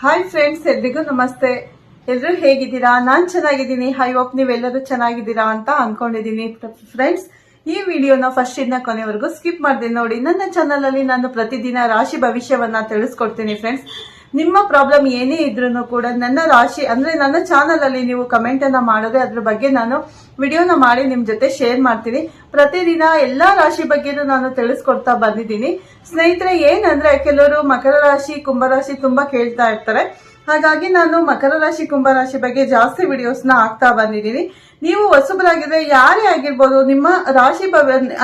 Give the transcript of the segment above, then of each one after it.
Hi friends ಎಲ್ರಿಗೂ ನಮಸ್ತೆ. ಎಲ್ಲರೂ ಹೇಗಿದ್ದೀರಾ? ನಾನು ಚೆನ್ನಾಗಿದ್ದೀನಿ. ಐ ಹೋಪ್ ನೀವೆಲ್ಲರೂ ಚೆನ್ನಾಗಿದ್ದೀರಾ ಅಂತ ಅನ್ಕೊಂಡಿದ್ದೀನಿ. ಫ್ರೆಂಡ್ಸ್ ಈ ವಿಡಿಯೋನ ಫಸ್ಟ್ ಇಂದ ಕೊನೆವರೆಗೂ ಸ್ಕಿಪ್ ಮಾಡಿದೆ ನೋಡಿ. ನನ್ನ ಚಾನಲ್ ಅಲ್ಲಿ ನಾನು ಪ್ರತಿದಿನ ರಾಶಿ ಭವಿಷ್ಯವನ್ನ ತಿಳಿಸ್ಕೊಡ್ತೀನಿ ಫ್ರೆಂಡ್ಸ್ ನಿಮ್ಮ ಪ್ರಾಬ್ಲಮ್ ಏನೇ ಇದ್ರೂ ಕೂಡ ನನ್ನ ರಾಶಿ, ಅಂದ್ರೆ ನನ್ನ ಚಾನಲ್ ಅಲ್ಲಿ ನೀವು ಕಮೆಂಟ್ ಅನ್ನ ಮಾಡಿದ್ರೆ ಅದ್ರ ಬಗ್ಗೆ ನಾನು ವಿಡಿಯೋನ ಮಾಡಿ ನಿಮ್ ಜೊತೆ ಶೇರ್ ಮಾಡ್ತೀನಿ. ಪ್ರತಿದಿನ ಎಲ್ಲಾ ರಾಶಿ ಬಗ್ಗೆನೂ ನಾನು ತಿಳಿಸ್ಕೊಡ್ತಾ ಬಂದಿದ್ದೀನಿ. ಸ್ನೇಹಿತರೆ, ಏನಂದ್ರೆ ಕೆಲವರು ಮಕರ ರಾಶಿ ಕುಂಭರಾಶಿ ತುಂಬಾ ಕೇಳ್ತಾ ಇರ್ತಾರೆ. ಹಾಗಾಗಿ ನಾನು ಮಕರ ರಾಶಿ ಕುಂಭರಾಶಿ ಬಗ್ಗೆ ಜಾಸ್ತಿ ವಿಡಿಯೋಸ್ನ ಹಾಕ್ತಾ ಬಂದಿದ್ದೀನಿ. ನೀವು ಹೊಸಬರಾಗಿದ್ರೆ ಯಾರೇ ಆಗಿರ್ಬೋದು, ನಿಮ್ಮ ರಾಶಿ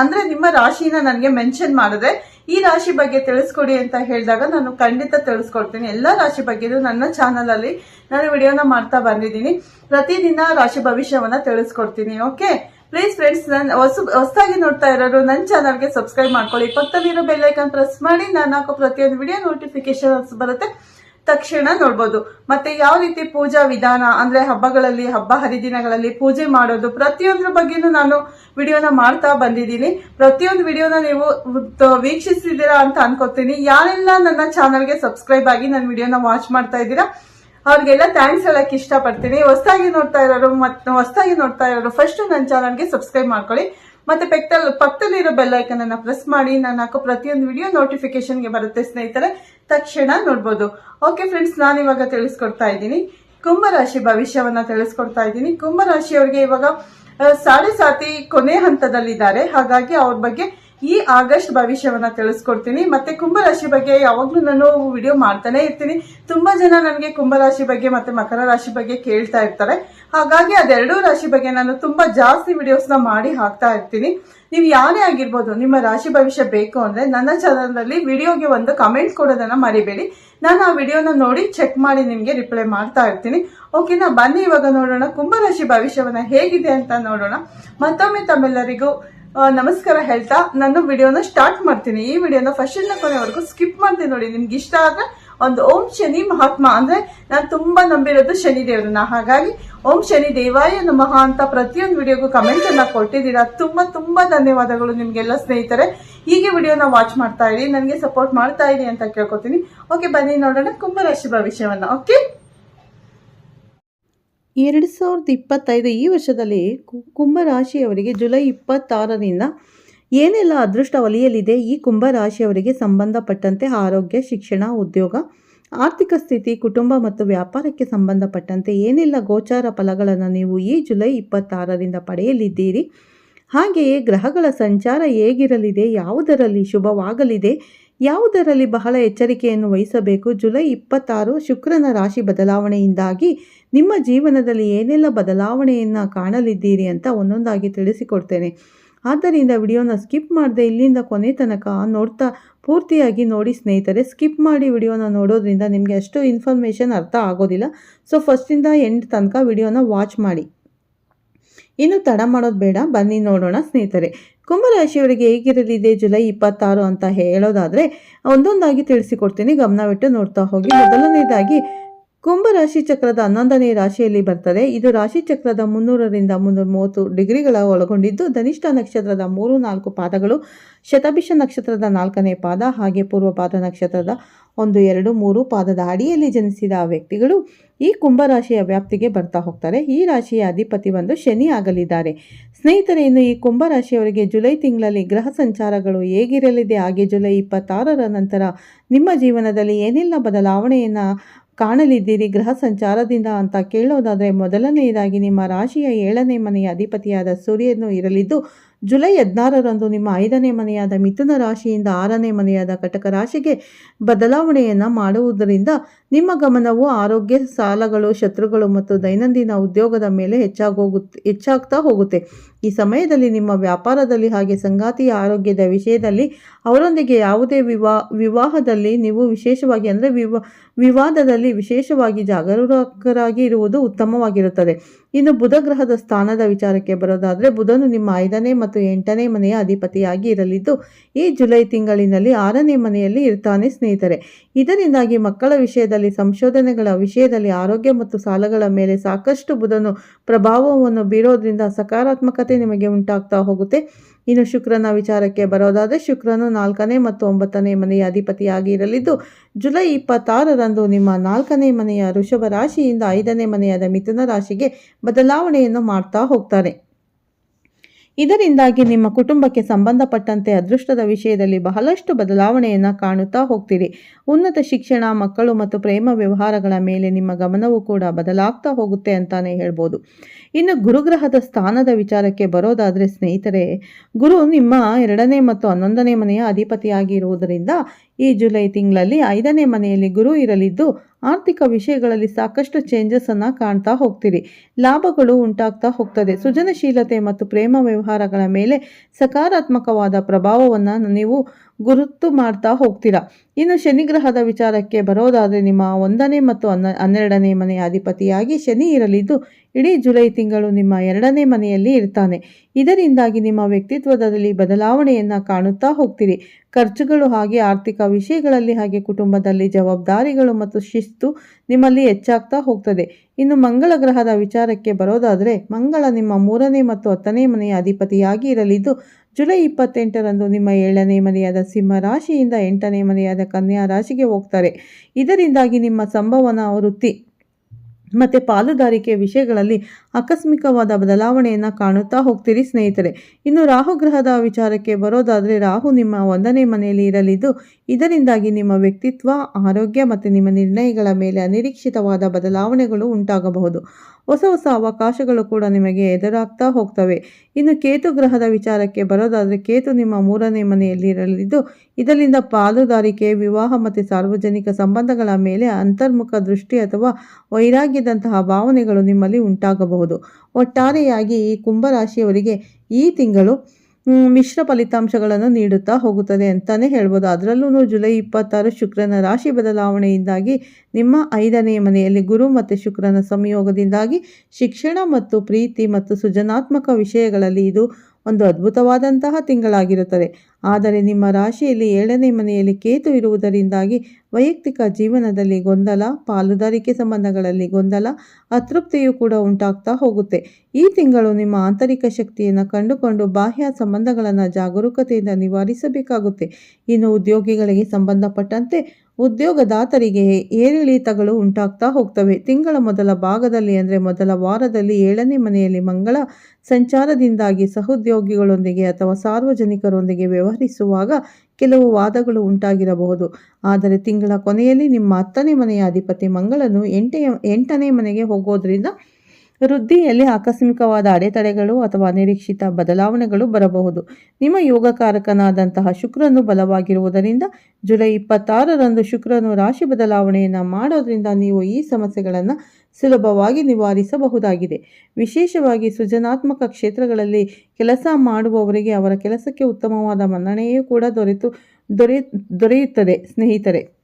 ಅಂದ್ರೆ ನಿಮ್ಮ ರಾಶಿನ ನನಗೆ ಮೆನ್ಷನ್ ಮಾಡಿದ್ರೆ ಈ ರಾಶಿ ಬಗ್ಗೆ ತಿಳಿಸ್ಕೊಡಿ ಅಂತ ಹೇಳಿದಾಗ ನಾನು ಖಂಡಿತ ತಿಳಿಸ್ಕೊಡ್ತೀನಿ. ಎಲ್ಲ ರಾಶಿ ಬಗ್ಗೆದು ನನ್ನ ಚಾನಲ್ ಅಲ್ಲಿ ನಾನು ವಿಡಿಯೋನ ಮಾಡ್ತಾ ಬಂದಿದ್ದೀನಿ. ಪ್ರತಿದಿನ ರಾಶಿ ಭವಿಷ್ಯವನ್ನ ತಿಳಿಸ್ಕೊಡ್ತೀನಿ ಓಕೆ ಪ್ಲೀಸ್ ಫ್ರೆಂಡ್ಸ್ ನನ್ನ ಹೊಸ, ಹೊಸದಾಗಿ ನೋಡ್ತಾ ಇರೋರು ನನ್ನ ಚಾನಲ್ಗೆ ಸಬ್ಸ್ಕ್ರೈಬ್ ಮಾಡ್ಕೊಳ್ಳಿ. ಪಕ್ಕದಲ್ಲಿರೋ ಬೆಲ್ ಐಕನ್ ಪ್ರೆಸ್ ಮಾಡಿ ನಾನು ಹಾಕೋ ಪ್ರತಿಯೊಂದು ವಿಡಿಯೋ ನೋಟಿಫಿಕೇಶನ್ ಬರುತ್ತೆ. ತಕ್ಷಣ ನೋಡ್ಬೋದು. ಮತ್ತೆ ಯಾವ ರೀತಿ ಪೂಜಾ ವಿಧಾನ, ಅಂದ್ರೆ ಹಬ್ಬಗಳಲ್ಲಿ, ಹಬ್ಬ ಹರಿದಿನಗಳಲ್ಲಿ ಪೂಜೆ ಮಾಡೋದು, ಪ್ರತಿಯೊಂದ್ರ ಬಗ್ಗೆನೂ ನಾನು ವಿಡಿಯೋನ ಮಾಡ್ತಾ ಬಂದಿದ್ದೀನಿ. ಪ್ರತಿಯೊಂದು ವಿಡಿಯೋನ ನೀವು ವೀಕ್ಷಿಸಿದೀರಾ ಅಂತ ಅನ್ಕೋತೀನಿ. ಯಾರೆಲ್ಲ ನನ್ನ ಚಾನಲ್ಗೆ ಸಬ್ಸ್ಕ್ರೈಬ್ ಆಗಿ ನನ್ನ ವಿಡಿಯೋನ ವಾಚ್ ಮಾಡ್ತಾ ಇದ್ದೀರಾ, ಅವ್ರಿಗೆಲ್ಲ ಥ್ಯಾಂಕ್ಸ್ ಹೇಳಕ್ ಇಷ್ಟಪಡ್ತೀನಿ. ಹೊಸದಾಗಿ ನೋಡ್ತಾ ಇರೋರು ಮತ್ತೆ ಹೊಸದಾಗಿ ನೋಡ್ತಾ ಇರೋರು ಫಸ್ಟ್ ನನ್ನ ಚಾನಲ್ಗೆ ಸಬ್ಸ್ಕ್ರೈಬ್ ಮಾಡ್ಕೊಳ್ಳಿ. ಮತ್ತೆ ಪಕ್ಕದಲ್ಲಿ ಪಕ್ಕದಲ್ಲಿರೋ ಐಕನ್ ಅನ್ನ ಪ್ರೆಸ್ ಮಾಡಿ, ನಾನು ಹಾಕೋ ಪ್ರತಿಯೊಂದು ವಿಡಿಯೋ ನೋಟಿಫಿಕೇಶನ್ಗೆ ಬರುತ್ತೆ ಸ್ನೇಹಿತರೆ. ತಕ್ಷಣ ನೋಡ್ಬೋದು. ಓಕೆ ಫ್ರೆಂಡ್ಸ್ ನಾನು ಇವಾಗ ತಿಳಿಸ್ಕೊಡ್ತಾ ಇದ್ದೀನಿ. ಕುಂಭರಾಶಿ ಭವಿಷ್ಯವನ್ನ ತಿಳಿಸ್ಕೊಡ್ತಾ ಇದ್ದೀನಿ. ಕುಂಭರಾಶಿಯವರಿಗೆ ಇವಾಗ ಸಾಡೆ ಸಾತಿ ಕೊನೆ ಹಂತದಲ್ಲಿದ್ದಾರೆ. ಹಾಗಾಗಿ ಅವ್ರ ಬಗ್ಗೆ ಈ ಆಗಸ್ಟ್ ಭವಿಷ್ಯವನ್ನ ತಿಳಿಸ್ಕೊಡ್ತೀನಿ. ಮತ್ತೆ ಕುಂಭರಾಶಿ ಬಗ್ಗೆ ಯಾವಾಗ್ಲೂ ನಾನು ವಿಡಿಯೋ ಮಾಡ್ತಾನೆ ಇರ್ತೀನಿ. ತುಂಬಾ ಜನ ನನಗೆ ಕುಂಭರಾಶಿ ಬಗ್ಗೆ ಮತ್ತೆ ಮಕರ ರಾಶಿ ಬಗ್ಗೆ ಕೇಳ್ತಾ ಇರ್ತಾರೆ. ಹಾಗಾಗಿ ಅದೆರಡೂ ರಾಶಿ ಬಗ್ಗೆ ನಾನು ತುಂಬಾ ಜಾಸ್ತಿ ವಿಡಿಯೋಸ್ನ ಮಾಡಿ ಹಾಕ್ತಾ ಇರ್ತೀನಿ. ನೀವು ಯಾರೇ ಆಗಿರ್ಬೋದು, ನಿಮ್ಮ ರಾಶಿ ಭವಿಷ್ಯ ಬೇಕು ಅಂದ್ರೆ ನನ್ನ ಚಾನಲ್ ಅಲ್ಲಿ ವಿಡಿಯೋಗೆ ಒಂದು ಕಮೆಂಟ್ ಕೊಡೋದನ್ನ ಮರಿಬೇಡಿ. ನಾನು ಆ ವಿಡಿಯೋನ ನೋಡಿ ಚೆಕ್ ಮಾಡಿ ನಿಮ್ಗೆ ರಿಪ್ಲೈ ಮಾಡ್ತಾ ಇರ್ತೀನಿ. ಓಕೆನಾ ಬನ್ನಿ ಇವಾಗ ನೋಡೋಣ ಕುಂಭರಾಶಿ ಭವಿಷ್ಯವನ್ನ ಹೇಗಿದೆ ಅಂತ ನೋಡೋಣ. ಮತ್ತೊಮ್ಮೆ ತಮ್ಮೆಲ್ಲರಿಗೂ ನಮಸ್ಕಾರ ಹೇಳ್ತಾ, ನಾನು ವಿಡಿಯೋನ ಸ್ಟಾರ್ಟ್ ಮಾಡ್ತೀನಿ. ಈ ವಿಡಿಯೋನ ಫಸ್ಟ್ ಇಂದ ಕೊನೆವರೆಗೂ ಸ್ಕಿಪ್ ಮಾಡ್ತೀನಿ ನೋಡಿ. ನಿಮ್ಗೆ ಇಷ್ಟ ಆದ್ರೆ ಒಂದು ಓಂ ಶನಿ ಮಹಾತ್ಮ ಅಂದ್ರೆ ನಾನು ತುಂಬಾ ನಂಬಿರೋದು ಶನಿ ದೇವರನ್ನ ಹಾಗಾಗಿ ಓಂ ಶನಿ ದೇವಾಯ ನಮಃ ಅಂತ ಪ್ರತಿಯೊಂದು ವಿಡಿಯೋಗೂ ಕಮೆಂಟ್ ಅನ್ನ ಕೊಟ್ಟಿದ್ದೀರಾ. ತುಂಬಾ ತುಂಬಾ ಧನ್ಯವಾದಗಳು ನಿಮ್ಗೆಲ್ಲ ಸ್ನೇಹಿತರೆ. ಹೀಗೆ ವಿಡಿಯೋನ ವಾಚ್ ಮಾಡ್ತಾ ಇರಿ. ನನಗೆ ಸಪೋರ್ಟ್ ಮಾಡ್ತಾ ಇರಿ ಅಂತ ಕೇಳ್ಕೊತೀನಿ. ಓಕೆ ಬನ್ನಿ ನೋಡೋಣ ಕುಂಭರಾಶಿ ಭವಿಷ್ಯವನ್ನ. ಓಕೆ ಎರಡು ಸಾವಿರದ ಇಪ್ಪತ್ತೈದು ಈ ವರ್ಷದಲ್ಲಿ ಕುಂಭರಾಶಿಯವರಿಗೆ ಜುಲೈ ಇಪ್ಪತ್ತಾರರಿಂದ ಏನೆಲ್ಲ ಅದೃಷ್ಟ ಒಲಿಯಲಿದೆ ಈ ಕುಂಭರಾಶಿಯವರಿಗೆ ಸಂಬಂಧಪಟ್ಟಂತೆ ಆರೋಗ್ಯ, ಶಿಕ್ಷಣ, ಉದ್ಯೋಗ, ಆರ್ಥಿಕ ಸ್ಥಿತಿ, ಕುಟುಂಬ ಮತ್ತು ವ್ಯಾಪಾರಕ್ಕೆ ಸಂಬಂಧಪಟ್ಟಂತೆ ಏನೆಲ್ಲ ಗೋಚಾರ ಫಲಗಳನ್ನು ನೀವು ಈ ಜುಲೈ ಇಪ್ಪತ್ತಾರರಿಂದ ಪಡೆಯಲಿದ್ದೀರಿ? ಹಾಗೆಯೇ ಗ್ರಹಗಳ ಸಂಚಾರ ಹೇಗಿರಲಿದೆ? ಯಾವುದರಲ್ಲಿ ಶುಭವಾಗಲಿದೆ? ಯಾವುದರಲ್ಲಿ ಬಹಳ ಎಚ್ಚರಿಕೆಯನ್ನು ವಹಿಸಬೇಕು? ಜುಲೈ ಇಪ್ಪತ್ತಾರು ಶುಕ್ರನ ರಾಶಿ ಬದಲಾವಣೆಯಿಂದಾಗಿ ನಿಮ್ಮ ಜೀವನದಲ್ಲಿ ಏನೆಲ್ಲ ಬದಲಾವಣೆಯನ್ನು ಕಾಣಲಿದ್ದೀರಿ ಅಂತ ಒಂದೊಂದಾಗಿ ತಿಳಿಸಿಕೊಡ್ತೇನೆ. ಆದ್ದರಿಂದ ವಿಡಿಯೋನ ಸ್ಕಿಪ್ ಮಾಡದೆ ಇಲ್ಲಿಂದ ಕೊನೆ ತನಕ ನೋಡ್ತಾ ಪೂರ್ತಿಯಾಗಿ ನೋಡಿ ಸ್ನೇಹಿತರೆ, ಸ್ಕಿಪ್ ಮಾಡಿ ವಿಡಿಯೋನ ನೋಡೋದ್ರಿಂದ ನಿಮಗೆ ಅಷ್ಟು ಇನ್ಫಾರ್ಮೇಷನ್ ಅರ್ಥ ಆಗೋದಿಲ್ಲ. ಸೊ, ಫಸ್ಟಿಂದ ಎಂಡ್ ತನಕ ವಿಡಿಯೋನ ವಾಚ್ ಮಾಡಿ. ಇನ್ನು ತಡ ಮಾಡೋದು ಬೇಡ, ಬನ್ನಿ ನೋಡೋಣ ಸ್ನೇಹಿತರೆ. ಕುಂಭರಾಶಿಯವರಿಗೆ ಹೇಗಿರಲಿದೆ ಜುಲೈ ಇಪ್ಪತ್ತಾರು ಅಂತ ಹೇಳೋದಾದರೆ, ಒಂದೊಂದಾಗಿ ತಿಳಿಸಿಕೊಡ್ತೀನಿ, ಗಮನವಿಟ್ಟು ನೋಡ್ತಾ ಹೋಗಿ. ಮೊದಲನೇದಾಗಿ ಕುಂಭರಾಶಿ ಚಕ್ರದ ಹನ್ನೊಂದನೇ ರಾಶಿಯಲ್ಲಿ ಬರ್ತದೆ. ಇದು ರಾಶಿ ಚಕ್ರದ ಮುನ್ನೂರರಿಂದ ಮುನ್ನೂರ ಮೂವತ್ತು ಡಿಗ್ರಿಗಳ ಒಳಗೊಂಡಿದ್ದು, ಧನಿಷ್ಠ ನಕ್ಷತ್ರದ ಮೂರು ನಾಲ್ಕು ಪಾದಗಳು, ಶತಭಿಷ ನಕ್ಷತ್ರದ ನಾಲ್ಕನೇ ಪಾದ ಹಾಗೆ ಪೂರ್ವಪಾದ ನಕ್ಷತ್ರದ ಒಂದು, ಎರಡು, ಮೂರು ಪಾದದ ಅಡಿಯಲ್ಲಿ ಜನಿಸಿದ ವ್ಯಕ್ತಿಗಳು ಈ ಕುಂಭರಾಶಿಯ ವ್ಯಾಪ್ತಿಗೆ ಬರ್ತಾ ಹೋಗ್ತಾರೆ. ಈ ರಾಶಿಯ ಅಧಿಪತಿ ಒಂದು ಶನಿ ಆಗಲಿದ್ದಾರೆ. ಸ್ನೇಹಿತರೆ, ಇನ್ನು ಈ ಕುಂಭರಾಶಿಯವರಿಗೆ ಜುಲೈ ತಿಂಗಳಲ್ಲಿ ಗ್ರಹ ಸಂಚಾರಗಳು ಹೇಗಿರಲಿದೆ? ಹಾಗೆ ಜುಲೈ ಇಪ್ಪತ್ತಾರರ ನಂತರ ನಿಮ್ಮ ಜೀವನದಲ್ಲಿ ಏನೆಲ್ಲ ಬದಲಾವಣೆಯನ್ನು ಕಾಣಲಿದ್ದೀರಿ ಗ್ರಹ ಸಂಚಾರದಿಂದ ಅಂತ ಕೇಳೋದಾದರೆ ಮೊದಲನೆಯದಾಗಿ ನಿಮ್ಮ ರಾಶಿಯ ಏಳನೇ ಮನೆಯ ಅಧಿಪತಿಯಾದ ಸೂರ್ಯನು ಇರಲಿದ್ದು, ಜುಲೈ ಹದಿನಾರರಂದು ನಿಮ್ಮ ಐದನೇ ಮನೆಯಾದ ಮಿಥುನ ರಾಶಿಯಿಂದ ಆರನೇ ಮನೆಯಾದ ಕಟಕ ರಾಶಿಗೆ ಬದಲಾವಣೆಯನ್ನು ಮಾಡುವುದರಿಂದ ನಿಮ್ಮ ಗಮನವು ಆರೋಗ್ಯ, ಸಾಲಗಳು, ಶತ್ರುಗಳು ಮತ್ತು ದೈನಂದಿನ ಉದ್ಯೋಗದ ಮೇಲೆ ಹೆಚ್ಚಾಗೋಗುತ್ತೆ ಹೆಚ್ಚಾಗ್ತಾ ಹೋಗುತ್ತೆ. ಈ ಸಮಯದಲ್ಲಿ ನಿಮ್ಮ ವ್ಯಾಪಾರದಲ್ಲಿ ಹಾಗೆ ಸಂಗಾತಿಯ ಆರೋಗ್ಯದ ವಿಷಯದಲ್ಲಿ ಅವರೊಂದಿಗೆ ಯಾವುದೇ ವಿವಾ, ವಿವಾಹದಲ್ಲಿ ನೀವು ವಿಶೇಷವಾಗಿ ಅಂದರೆ ವಿವಾ, ವಿವಾದದಲ್ಲಿ ವಿಶೇಷವಾಗಿ ಜಾಗರೂಕರಾಗಿ ಇರುವುದು ಉತ್ತಮವಾಗಿರುತ್ತದೆ. ಇನ್ನು ಬುಧ ಗ್ರಹದ ಸ್ಥಾನದ ವಿಚಾರಕ್ಕೆ ಬರೋದಾದರೆ ಬುಧನು ನಿಮ್ಮ ಐದನೇ ಮತ್ತು ಎಂಟನೇ ಮನೆಯ ಅಧಿಪತಿಯಾಗಿ ಇರಲಿದ್ದು, ಈ ಜುಲೈ ತಿಂಗಳಿನಲ್ಲಿ ಆರನೇ ಮನೆಯಲ್ಲಿ ಇರ್ತಾನೆ ಸ್ನೇಹಿತರೆ. ಇದರಿಂದಾಗಿ ಮಕ್ಕಳ ವಿಷಯದಲ್ಲಿ, ಸಂಶೋಧನೆಗಳ ವಿಷಯದಲ್ಲಿ, ಆರೋಗ್ಯ ಮತ್ತು ಸಾಲಗಳ ಮೇಲೆ ಸಾಕಷ್ಟು ಬುಧನು ಪ್ರಭಾವವನ್ನು ಬೀರೋದ್ರಿಂದ ಸಕಾರಾತ್ಮಕತೆ ನಿಮಗೆ ಉಂಟಾಗ್ತಾ ಹೋಗುತ್ತೆ. ಇನ್ನು ಶುಕ್ರನ ವಿಚಾರಕ್ಕೆ ಬರೋದಾದರೆ ಶುಕ್ರನು ನಾಲ್ಕನೇ ಮತ್ತು ಒಂಬತ್ತನೇ ಮನೆಯ ಅಧಿಪತಿಯಾಗಿ ಇರಲಿದ್ದು, ಜುಲೈ ಇಪ್ಪತ್ತಾರರಂದು ನಿಮ್ಮ ನಾಲ್ಕನೇ ಮನೆಯ ವೃಷಭ ರಾಶಿಯಿಂದ ಐದನೇ ಮನೆಯಾದ ಮಿಥುನ ರಾಶಿಗೆ ಬದಲಾವಣೆಯನ್ನು ಮಾಡ್ತಾ ಹೋಗ್ತಾರೆ ಇದರಿಂದಾಗಿ ನಿಮ್ಮ ಕುಟುಂಬಕ್ಕೆ ಸಂಬಂಧಪಟ್ಟಂತೆ ಅದೃಷ್ಟದ ವಿಷಯದಲ್ಲಿ ಬಹಳಷ್ಟು ಬದಲಾವಣೆಯನ್ನು ಕಾಣುತ್ತಾ ಹೋಗ್ತೀರಿ. ಉನ್ನತ ಶಿಕ್ಷಣ, ಮಕ್ಕಳು ಮತ್ತು ಪ್ರೇಮ ವ್ಯವಹಾರಗಳ ಮೇಲೆ ನಿಮ್ಮ ಗಮನವು ಕೂಡ ಬದಲಾಗ್ತಾ ಹೋಗುತ್ತೆ ಅಂತಾನೆ ಹೇಳ್ಬೋದು. ಇನ್ನು ಗುರುಗ್ರಹದ ಸ್ಥಾನದ ವಿಚಾರಕ್ಕೆ ಬರೋದಾದರೆ ಸ್ನೇಹಿತರೆ, ಗುರು ನಿಮ್ಮ ಎರಡನೇ ಮತ್ತು ಹನ್ನೊಂದನೇ ಮನೆಯ ಅಧಿಪತಿಯಾಗಿರುವುದರಿಂದ ಈ ಜುಲೈ ತಿಂಗಳಲ್ಲಿ ಐದನೇ ಮನೆಯಲ್ಲಿ ಗುರು ಇರಲಿದ್ದು ಆರ್ಥಿಕ ವಿಷಯಗಳಲ್ಲಿ ಸಾಕಷ್ಟು ಚೇಂಜಸ್ ಅನ್ನ ಕಾಣ್ತಾ ಹೋಗ್ತೀರಿ. ಲಾಭಗಳು ಉಂಟಾಗ್ತಾ ಹೋಗ್ತದೆ. ಸೃಜನಶೀಲತೆ ಮತ್ತು ಪ್ರೇಮ ವ್ಯವಹಾರಗಳ ಮೇಲೆ ಸಕಾರಾತ್ಮಕವಾದ ಪ್ರಭಾವವನ್ನು ನೀವು ಗುರುತು ಮಾಡ್ತಾ ಹೋಗ್ತೀರಾ? ಇನ್ನು ಶನಿಗ್ರಹದ ವಿಚಾರಕ್ಕೆ ಬರೋದಾದರೆ ನಿಮ್ಮ ಒಂದನೇ ಮತ್ತು ಹನ್ನ ಹನ್ನೆರಡನೇ ಮನೆಯ ಅಧಿಪತಿಯಾಗಿ ಶನಿ ಇರಲಿದ್ದು, ಇಡೀ ಜುಲೈ ತಿಂಗಳು ನಿಮ್ಮ ಎರಡನೇ ಮನೆಯಲ್ಲಿ ಇರ್ತಾನೆ. ಇದರಿಂದಾಗಿ ನಿಮ್ಮ ವ್ಯಕ್ತಿತ್ವದಲ್ಲಿ ಬದಲಾವಣೆಯನ್ನು ಕಾಣುತ್ತಾ ಹೋಗ್ತೀರಿ. ಖರ್ಚುಗಳು ಹಾಗೆ ಆರ್ಥಿಕ ವಿಷಯಗಳಲ್ಲಿ ಹಾಗೆ ಕುಟುಂಬದಲ್ಲಿ ಜವಾಬ್ದಾರಿಗಳು ಮತ್ತು ಶಿಸ್ತು ನಿಮ್ಮಲ್ಲಿ ಹೆಚ್ಚಾಗ್ತಾ ಹೋಗ್ತದೆ. ಇನ್ನು ಮಂಗಳ ಗ್ರಹದ ವಿಚಾರಕ್ಕೆ ಬರೋದಾದರೆ, ಮಂಗಳ ನಿಮ್ಮ ಮೂರನೇ ಮತ್ತು ಹತ್ತನೇ ಮನೆಯ ಅಧಿಪತಿಯಾಗಿ ಇರಲಿದ್ದು ಜುಲೈ ಇಪ್ಪತ್ತೆಂಟರಂದು ನಿಮ್ಮ ಏಳನೇ ಮನೆಯಾದ ಸಿಂಹ ರಾಶಿಯಿಂದ ಎಂಟನೇ ಮನೆಯಾದ ಕನ್ಯಾ ರಾಶಿಗೆ ಹೋಗ್ತಾರೆ. ಇದರಿಂದಾಗಿ ನಿಮ್ಮ ಸಂಭವನ ವೃತ್ತಿ ಮತ್ತು ಪಾಲುದಾರಿಕೆ ವಿಷಯಗಳಲ್ಲಿ ಆಕಸ್ಮಿಕವಾದ ಬದಲಾವಣೆಯನ್ನು ಕಾಣುತ್ತಾ ಹೋಗ್ತೀರಿ ಸ್ನೇಹಿತರೆ. ಇನ್ನು ರಾಹು ಗ್ರಹದ ವಿಚಾರಕ್ಕೆ ಬರೋದಾದರೆ ರಾಹು ನಿಮ್ಮ ಒಂದನೇ ಮನೆಯಲ್ಲಿ ಇರಲಿದ್ದು, ಇದರಿಂದಾಗಿ ನಿಮ್ಮ ವ್ಯಕ್ತಿತ್ವ, ಆರೋಗ್ಯ ಮತ್ತು ನಿಮ್ಮ ನಿರ್ಣಯಗಳ ಮೇಲೆ ಅನಿರೀಕ್ಷಿತವಾದ ಬದಲಾವಣೆಗಳು ಉಂಟಾಗಬಹುದು. ಹೊಸ ಹೊಸ ಅವಕಾಶಗಳು ಕೂಡ ನಿಮಗೆ ಎದುರಾಗ್ತಾ ಹೋಗ್ತವೆ. ಇನ್ನು ಕೇತು ಗ್ರಹದ ವಿಚಾರಕ್ಕೆ ಬರೋದಾದರೆ, ಕೇತು ನಿಮ್ಮ ಮೂರನೇ ಮನೆಯಲ್ಲಿ ಇರಲಿದ್ದು, ಇದರಿಂದ ಪಾಲುದಾರಿಕೆ, ವಿವಾಹ ಮತ್ತು ಸಾರ್ವಜನಿಕ ಸಂಬಂಧಗಳ ಮೇಲೆ ಅಂತರ್ಮುಖ ದೃಷ್ಟಿ ಅಥವಾ ವೈರಾಗ್ಯದಂತಹ ಭಾವನೆಗಳು ನಿಮ್ಮಲ್ಲಿ ಉಂಟಾಗಬಹುದು. ಒಟ್ಟಾರೆಯಾಗಿ ಈ ಕುಂಭರಾಶಿಯವರಿಗೆ ಈ ತಿಂಗಳು ಮಿಶ್ರ ಫಲಿತಾಂಶಗಳನ್ನು ನೀಡುತ್ತಾ ಹೋಗುತ್ತದೆ ಅಂತಲೇ ಹೇಳ್ಬೋದು. ಅದರಲ್ಲೂ ಜುಲೈ ಇಪ್ಪತ್ತಾರು ಶುಕ್ರನ ರಾಶಿ ಬದಲಾವಣೆಯಿಂದಾಗಿ ನಿಮ್ಮ ಐದನೇ ಮನೆಯಲ್ಲಿ ಗುರು ಮತ್ತು ಶುಕ್ರನ ಸಂಯೋಗದಿಂದಾಗಿ ಶಿಕ್ಷಣ ಮತ್ತು ಪ್ರೀತಿ ಮತ್ತು ಸೃಜನಾತ್ಮಕ ವಿಷಯಗಳಲ್ಲಿ ಇದು ಒಂದು ಅದ್ಭುತವಾದಂತಹ ತಿಂಗಳಾಗಿರುತ್ತದೆ. ಆದರೆ ನಿಮ್ಮ ರಾಶಿಯಲ್ಲಿ ಏಳನೇ ಮನೆಯಲ್ಲಿ ಕೇತು ಇರುವುದರಿಂದಾಗಿ ವೈಯಕ್ತಿಕ ಜೀವನದಲ್ಲಿ ಗೊಂದಲ, ಪಾಲುದಾರಿಕೆ ಸಂಬಂಧಗಳಲ್ಲಿ ಗೊಂದಲ, ಅತೃಪ್ತಿಯು ಕೂಡ ಉಂಟಾಗ್ತಾ ಹೋಗುತ್ತೆ. ಈ ತಿಂಗಳು ನಿಮ್ಮ ಆಂತರಿಕ ಶಕ್ತಿಯನ್ನು ಕಂಡುಕೊಂಡು ಬಾಹ್ಯ ಸಂಬಂಧಗಳನ್ನು ಜಾಗರೂಕತೆಯಿಂದ ನಿವಾರಿಸಬೇಕಾಗುತ್ತೆ. ಇನ್ನು ಉದ್ಯೋಗಿಗಳಿಗೆ ಸಂಬಂಧಪಟ್ಟಂತೆ ಉದ್ಯೋಗದಾತರಿಗೆ ಏರಿಳಿತಗಳು ಉಂಟಾಗ್ತಾ ಹೋಗ್ತವೆ. ತಿಂಗಳ ಮೊದಲ ಭಾಗದಲ್ಲಿ ಅಂದರೆ ಮೊದಲ ವಾರದಲ್ಲಿ ಏಳನೇ ಮನೆಯಲ್ಲಿ ಮಂಗಳ ಸಂಚಾರದಿಂದಾಗಿ ಸಹೋದ್ಯೋಗಿಗಳೊಂದಿಗೆ ಅಥವಾ ಸಾರ್ವಜನಿಕರೊಂದಿಗೆ ವ್ಯವಹರಿಸುವಾಗ ಕೆಲವು ವಾದಗಳು ಉಂಟಾಗಿರಬಹುದು. ಆದರೆ ತಿಂಗಳ ಕೊನೆಯಲ್ಲಿ ನಿಮ್ಮ ಹತ್ತನೇ ಮನೆಯ ಅಧಿಪತಿ ಮಂಗಳನು ಎಂಟೆಯ, ಎಂಟನೇ ಮನೆಗೆ ಹೋಗೋದ್ರಿಂದ ವೃದ್ಧಿಯಲ್ಲಿ ಆಕಸ್ಮಿಕವಾದ ಅಡೆತಡೆಗಳು ಅಥವಾ ಅನಿರೀಕ್ಷಿತ ಬದಲಾವಣೆಗಳು ಬರಬಹುದು. ನಿಮ್ಮ ಯೋಗಕಾರಕನಾದಂತಹ ಶುಕ್ರನು ಬಲವಾಗಿರುವುದರಿಂದ ಜುಲೈ ಇಪ್ಪತ್ತಾರರಂದು ಶುಕ್ರನು ರಾಶಿ ಬದಲಾವಣೆಯನ್ನು ಮಾಡೋದ್ರಿಂದ ನೀವು ಈ ಸಮಸ್ಯೆಗಳನ್ನು ಸುಲಭವಾಗಿ ನಿವಾರಿಸಬಹುದಾಗಿದೆ. ವಿಶೇಷವಾಗಿ ಸೃಜನಾತ್ಮಕ ಕ್ಷೇತ್ರಗಳಲ್ಲಿ ಕೆಲಸ ಮಾಡುವವರಿಗೆ ಅವರ ಕೆಲಸಕ್ಕೆ ಉತ್ತಮವಾದ ಮನ್ನಣೆಯೂ ಕೂಡ ದೊರೆತು, ದೊರೆ, ದೊರೆಯುತ್ತದೆ. ಸ್ನೇಹಿತರೆ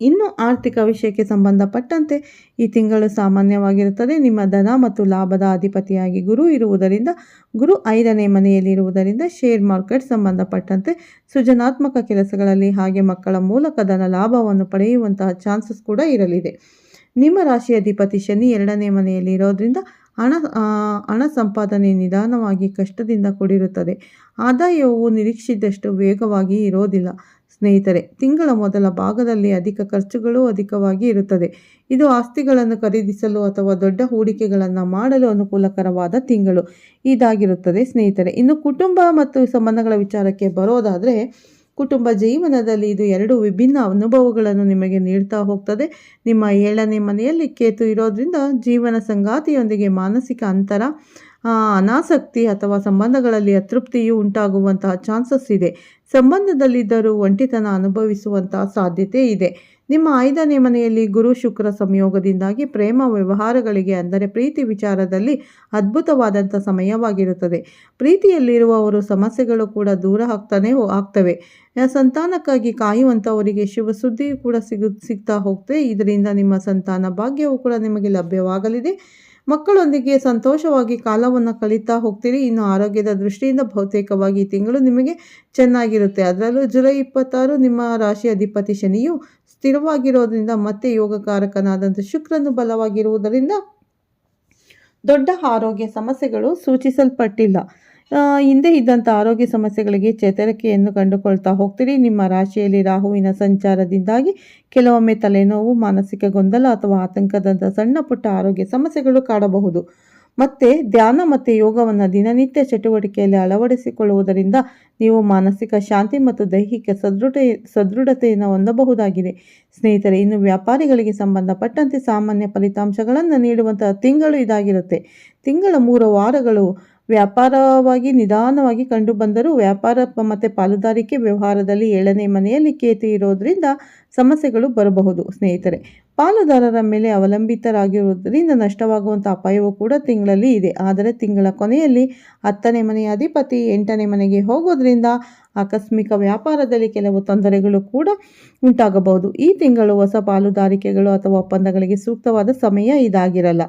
ಇನ್ನು ಆರ್ಥಿಕ ವಿಷಯಕ್ಕೆ ಸಂಬಂಧಪಟ್ಟಂತೆ ಈ ತಿಂಗಳು ಸಾಮಾನ್ಯವಾಗಿರುತ್ತದೆ. ನಿಮ್ಮ ಧನ ಮತ್ತು ಲಾಭದ ಅಧಿಪತಿಯಾಗಿ ಗುರು ಇರುವುದರಿಂದ, ಗುರು ಐದನೇ ಮನೆಯಲ್ಲಿರುವುದರಿಂದ ಶೇರ್ ಮಾರ್ಕೆಟ್ ಸಂಬಂಧಪಟ್ಟಂತೆ ಸೃಜನಾತ್ಮಕ ಕೆಲಸಗಳಲ್ಲಿ ಹಾಗೆ ಮಕ್ಕಳ ಮೂಲಕ ಧನ ಲಾಭವನ್ನು ಪಡೆಯುವಂತಹ ಚಾನ್ಸಸ್ ಕೂಡ ಇರಲಿದೆ. ನಿಮ್ಮ ರಾಶಿ ಅಧಿಪತಿ ಶನಿ ಎರಡನೇ ಮನೆಯಲ್ಲಿ ಇರೋದ್ರಿಂದ ಹಣ ಹಣ ಸಂಪಾದನೆ ನಿಧಾನವಾಗಿ ಕಷ್ಟದಿಂದ ಕೂಡಿರುತ್ತದೆ. ಆದಾಯವು ನಿರೀಕ್ಷಿದಷ್ಟು ವೇಗವಾಗಿ ಇರೋದಿಲ್ಲ. ಸ್ನೇಹಿತರೆ, ತಿಂಗಳ ಮೊದಲ ಭಾಗದಲ್ಲಿ ಅಧಿಕ ಖರ್ಚುಗಳು ಅಧಿಕವಾಗಿ ಇರುತ್ತದೆ. ಇದು ಆಸ್ತಿಗಳನ್ನು ಖರೀದಿಸಲು ಅಥವಾ ದೊಡ್ಡ ಹೂಡಿಕೆಗಳನ್ನು ಮಾಡಲು ಅನುಕೂಲಕರವಾದ ತಿಂಗಳು ಇದಾಗಿರುತ್ತದೆ ಸ್ನೇಹಿತರೆ. ಇನ್ನು ಕುಟುಂಬ ಮತ್ತು ಸಂಬಂಧಗಳ ವಿಚಾರಕ್ಕೆ ಬರೋದಾದರೆ, ಕುಟುಂಬ ಜೀವನದಲ್ಲಿ ಇದು ಎರಡು ವಿಭಿನ್ನ ಅನುಭವಗಳನ್ನು ನಿಮಗೆ ನೀಡ್ತಾ ಹೋಗ್ತದೆ. ನಿಮ್ಮ ಏಳನೇ ಮನೆಯಲ್ಲಿ ಕೇತು ಇರೋದ್ರಿಂದ ಜೀವನ ಸಂಗಾತಿಯೊಂದಿಗೆ ಮಾನಸಿಕ ಅಂತರ ಅನಾಸಕ್ತಿ ಅಥವಾ ಸಂಬಂಧಗಳಲ್ಲಿ ಅತೃಪ್ತಿಯು ಉಂಟಾಗುವಂತಹ ಚಾನ್ಸಸ್ ಇದೆ. ಸಂಬಂಧದಲ್ಲಿದ್ದರೂ ಒಂಟಿತನ ಅನುಭವಿಸುವಂತಹ ಸಾಧ್ಯತೆ ಇದೆ. ನಿಮ್ಮ ಐದನೇ ಮನೆಯಲ್ಲಿ ಗುರು ಶುಕ್ರ ಸಂಯೋಗದಿಂದಾಗಿ ಪ್ರೇಮ ವ್ಯವಹಾರಗಳಿಗೆ ಅಂದರೆ ಪ್ರೀತಿ ವಿಚಾರದಲ್ಲಿ ಅದ್ಭುತವಾದಂಥ ಸಮಯವಾಗಿರುತ್ತದೆ. ಪ್ರೀತಿಯಲ್ಲಿರುವವರು ಸಮಸ್ಯೆಗಳು ಕೂಡ ದೂರ ಆಗ್ತಾನೆ ಆಗ್ತವೆ. ಸಂತಾನಕ್ಕಾಗಿ ಕಾಯುವಂಥವರಿಗೆ ಶುಭ ಸುದ್ದಿಯು ಕೂಡ ಸಿಗು, ಸಿಗ್ತಾ ಹೋಗ್ತದೆ. ಇದರಿಂದ ನಿಮ್ಮ ಸಂತಾನ ಭಾಗ್ಯವು ಕೂಡ ನಿಮಗೆ ಲಭ್ಯವಾಗಲಿದೆ. ಮಕ್ಕಳೊಂದಿಗೆ ಸಂತೋಷವಾಗಿ ಕಾಲವನ್ನು ಕಳೀತಾ ಹೋಗ್ತೀರಿ. ಇನ್ನು ಆರೋಗ್ಯದ ದೃಷ್ಟಿಯಿಂದ ಬಹುತೇಕವಾಗಿ ತಿಂಗಳು ನಿಮಗೆ ಚೆನ್ನಾಗಿರುತ್ತೆ. ಅದರಲ್ಲೂ ಜುಲೈ ಇಪ್ಪತ್ತಾರು ನಿಮ್ಮ ರಾಶಿ ಅಧಿಪತಿ ಶನಿಯು ಸ್ಥಿರವಾಗಿರೋದ್ರಿಂದ ಮತ್ತೆ ಯೋಗಕಾರಕನಾದಂಥ ಶುಕ್ರನು ಬಲವಾಗಿರುವುದರಿಂದ ದೊಡ್ಡ ಆರೋಗ್ಯ ಸಮಸ್ಯೆಗಳು ಸೂಚಿಸಲ್ಪಟ್ಟಿಲ್ಲ. ಹಿಂದೆ ಇದ್ದಂಥ ಆರೋಗ್ಯ ಸಮಸ್ಯೆಗಳಿಗೆ ಚೇತರಿಕೆಯನ್ನು ಕಂಡುಕೊಳ್ತಾ ಹೋಗ್ತೀರಿ. ನಿಮ್ಮ ರಾಶಿಯಲ್ಲಿ ರಾಹುವಿನ ಸಂಚಾರದಿಂದಾಗಿ ಕೆಲವೊಮ್ಮೆ ತಲೆನೋವು, ಮಾನಸಿಕ ಗೊಂದಲ ಅಥವಾ ಆತಂಕದಂಥ ಸಣ್ಣ ಪುಟ್ಟ ಆರೋಗ್ಯ ಸಮಸ್ಯೆಗಳು ಕಾಡಬಹುದು. ಮತ್ತು ಧ್ಯಾನ ಮತ್ತು ಯೋಗವನ್ನು ದಿನನಿತ್ಯ ಚಟುವಟಿಕೆಯಲ್ಲಿ ಅಳವಡಿಸಿಕೊಳ್ಳುವುದರಿಂದ ನೀವು ಮಾನಸಿಕ ಶಾಂತಿ ಮತ್ತು ದೈಹಿಕ ಸದೃಢ, ಸದೃಢತೆಯನ್ನು ಹೊಂದಬಹುದಾಗಿದೆ. ಸ್ನೇಹಿತರೆ, ಇನ್ನು ವ್ಯಾಪಾರಿಗಳಿಗೆ ಸಂಬಂಧಪಟ್ಟಂತೆ ಸಾಮಾನ್ಯ ಫಲಿತಾಂಶಗಳನ್ನು ನೀಡುವಂತಹ ತಿಂಗಳು ಇದಾಗಿರುತ್ತೆ. ತಿಂಗಳ ಮೂರು ವಾರಗಳು ವ್ಯಾಪಾರವಾಗಿ ನಿಧಾನವಾಗಿ ಕಂಡುಬಂದರೂ ವ್ಯಾಪಾರ ಮತ್ತು ಪಾಲುದಾರಿಕೆ ವ್ಯವಹಾರದಲ್ಲಿ ಏಳನೇ ಮನೆಯಲ್ಲಿ ಕೇತು ಇರೋದ್ರಿಂದ ಸಮಸ್ಯೆಗಳು ಬರಬಹುದು. ಸ್ನೇಹಿತರೆ, ಪಾಲುದಾರರ ಮೇಲೆ ಅವಲಂಬಿತರಾಗಿರುವುದರಿಂದ ನಷ್ಟವಾಗುವಂಥ ಅಪಾಯವೂ ಕೂಡ ತಿಂಗಳಲ್ಲಿ ಇದೆ. ಆದರೆ ತಿಂಗಳ ಕೊನೆಯಲ್ಲಿ ಹತ್ತನೇ ಮನೆಯ ಅಧಿಪತಿ ಎಂಟನೇ ಮನೆಗೆ ಹೋಗೋದ್ರಿಂದ ಆಕಸ್ಮಿಕ ವ್ಯಾಪಾರದಲ್ಲಿ ಕೆಲವು ತೊಂದರೆಗಳು ಕೂಡ ಉಂಟಾಗಬಹುದು. ಈ ತಿಂಗಳು ಹೊಸ ಪಾಲುದಾರಿಕೆಗಳು ಅಥವಾ ಒಪ್ಪಂದಗಳಿಗೆ ಸೂಕ್ತವಾದ ಸಮಯ ಇದಾಗಿರಲ್ಲ.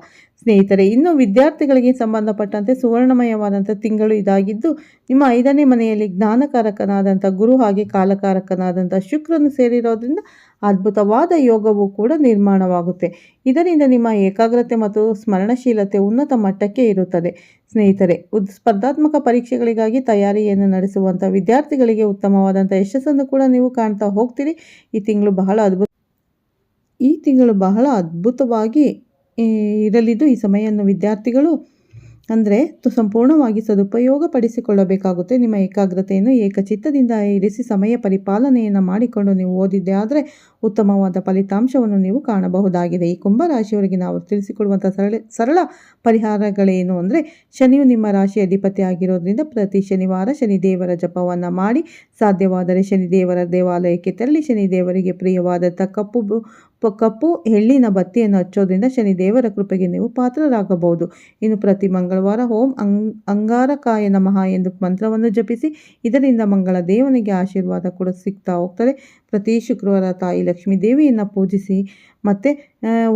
ಸ್ನೇಹಿತರೆ, ಇನ್ನು ವಿದ್ಯಾರ್ಥಿಗಳಿಗೆ ಸಂಬಂಧಪಟ್ಟಂತೆ ಸುವರ್ಣಮಯವಾದಂಥ ತಿಂಗಳು ಇದಾಗಿದ್ದು, ನಿಮ್ಮ ಐದನೇ ಮನೆಯಲ್ಲಿ ಜ್ಞಾನಕಾರಕನಾದಂಥ ಗುರು ಹಾಗೆ ಕಾಲಕಾರಕನಾದಂಥ ಶುಕ್ರನು ಸೇರಿರೋದ್ರಿಂದ ಅದ್ಭುತವಾದ ಯೋಗವು ಕೂಡ ನಿರ್ಮಾಣವಾಗುತ್ತೆ. ಇದರಿಂದ ನಿಮ್ಮ ಏಕಾಗ್ರತೆ ಮತ್ತು ಸ್ಮರಣಶೀಲತೆ ಉನ್ನತ ಮಟ್ಟಕ್ಕೆ ಇರುತ್ತದೆ. ಸ್ನೇಹಿತರೆ, ಉದ್, ಸ್ಪರ್ಧಾತ್ಮಕ ಪರೀಕ್ಷೆಗಳಿಗಾಗಿ ತಯಾರಿಯನ್ನು ನಡೆಸುವಂಥ ವಿದ್ಯಾರ್ಥಿಗಳಿಗೆ ಉತ್ತಮವಾದಂಥ ಯಶಸ್ಸನ್ನು ಕೂಡ ನೀವು ಕಾಣ್ತಾ ಹೋಗ್ತೀರಿ. ಈ ತಿಂಗಳು ಬಹಳ ಅದ್ಭುತ, ಈ ತಿಂಗಳು ಬಹಳ ಅದ್ಭುತವಾಗಿ ಇರಲಿದ್ದು ಈ ಸಮಯವನ್ನು ವಿದ್ಯಾರ್ಥಿಗಳು ಅಂದರೆ ಸಂಪೂರ್ಣವಾಗಿ ಸದುಪಯೋಗ ಪಡಿಸಿಕೊಳ್ಳಬೇಕಾಗುತ್ತೆ ನಿಮ್ಮ ಏಕಾಗ್ರತೆಯನ್ನು ಏಕಚಿತ್ತದಿಂದ ಇರಿಸಿ ಸಮಯ ಪರಿಪಾಲನೆಯನ್ನು ಮಾಡಿಕೊಂಡು ನೀವು ಓದಿದ್ದೆ ಆದರೆ ಉತ್ತಮವಾದ ಫಲಿತಾಂಶವನ್ನು ನೀವು ಕಾಣಬಹುದಾಗಿದೆ. ಈ ಕುಂಭರಾಶಿಯವರಿಗೆ ನಾವು ತಿಳಿಸಿಕೊಡುವಂಥ ಸರಳ ಸರಳ ಪರಿಹಾರಗಳೇನು ಅಂದರೆ ಶನಿಯು ನಿಮ್ಮ ರಾಶಿ ಅಧಿಪತಿ ಆಗಿರೋದ್ರಿಂದ ಪ್ರತಿ ಶನಿವಾರ ಶನಿದೇವರ ಜಪವನ್ನು ಮಾಡಿ ಸಾಧ್ಯವಾದರೆ ಶನಿದೇವರ ದೇವಾಲಯಕ್ಕೆ ತೆರಳಿ ಶನಿದೇವರಿಗೆ ಪ್ರಿಯವಾದಂಥ ಕಪ್ಪು ಕಪ್ಪು ಎಳ್ಳಿನ ಬತ್ತಿಯನ್ನು ಹಚ್ಚೋದ್ರಿಂದ ಶನಿದೇವರ ಕೃಪೆಗೆ ನೀವು ಪಾತ್ರರಾಗಬಹುದು. ಇನ್ನು ಪ್ರತಿ ಮಂಗಳವಾರ ಓಂ ಅಂಗ್, ಅಂಗಾರಕಾಯ ನಮಃ ಎಂದು ಮಂತ್ರವನ್ನು ಜಪಿಸಿ, ಇದರಿಂದ ಮಂಗಳ ದೇವನಿಗೆ ಆಶೀರ್ವಾದ ಕೂಡ ಸಿಗ್ತಾ ಹೋಗ್ತದೆ. ಪ್ರತಿ ಶುಕ್ರವಾರ ತಾಯಿ ಲಕ್ಷ್ಮೀ ದೇವಿಯನ್ನು ಪೂಜಿಸಿ, ಮತ್ತು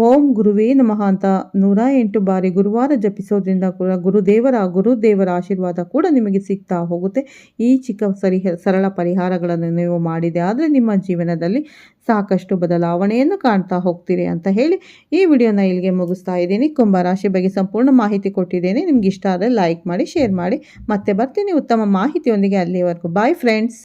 ಓಂ ಗುರುವೇ ನಮಃ ಅಂತ ನೂರ ಎಂಟು ಬಾರಿ ಗುರುವಾರ ಜಪಿಸೋದ್ರಿಂದ ಕೂಡ ಗುರುದೇವರ ಗುರುದೇವರ ಆಶೀರ್ವಾದ ಕೂಡ ನಿಮಗೆ ಸಿಗ್ತಾ ಹೋಗುತ್ತೆ. ಈ ಚಿಕ್ಕ ಸರಿ, ಸರಳ ಪರಿಹಾರಗಳನ್ನು ನೀವು ಮಾಡಿದೆ ಆದರೆ ನಿಮ್ಮ ಜೀವನದಲ್ಲಿ ಸಾಕಷ್ಟು ಬದಲಾವಣೆಯನ್ನು ಕಾಣ್ತಾ ಹೋಗ್ತೀರಿ ಅಂತ ಹೇಳಿ ಈ ವಿಡಿಯೋನ ಇಲ್ಲಿಗೆ ಮುಗಿಸ್ತಾ ಇದ್ದೀನಿ. ಕುಂಭರಾಶಿ ಬಗ್ಗೆ ಸಂಪೂರ್ಣ ಮಾಹಿತಿ ಕೊಟ್ಟಿದ್ದೇನೆ. ನಿಮ್ಗೆ ಇಷ್ಟ ಆದರೆ ಲೈಕ್ ಮಾಡಿ ಶೇರ್ ಮಾಡಿ. ಮತ್ತೆ ಬರ್ತೀನಿ. ಉತ್ತಮ ಮಾಹಿತಿಯೊಂದಿಗೆ ಅಲ್ಲಿವರೆಗೂ. Bye friends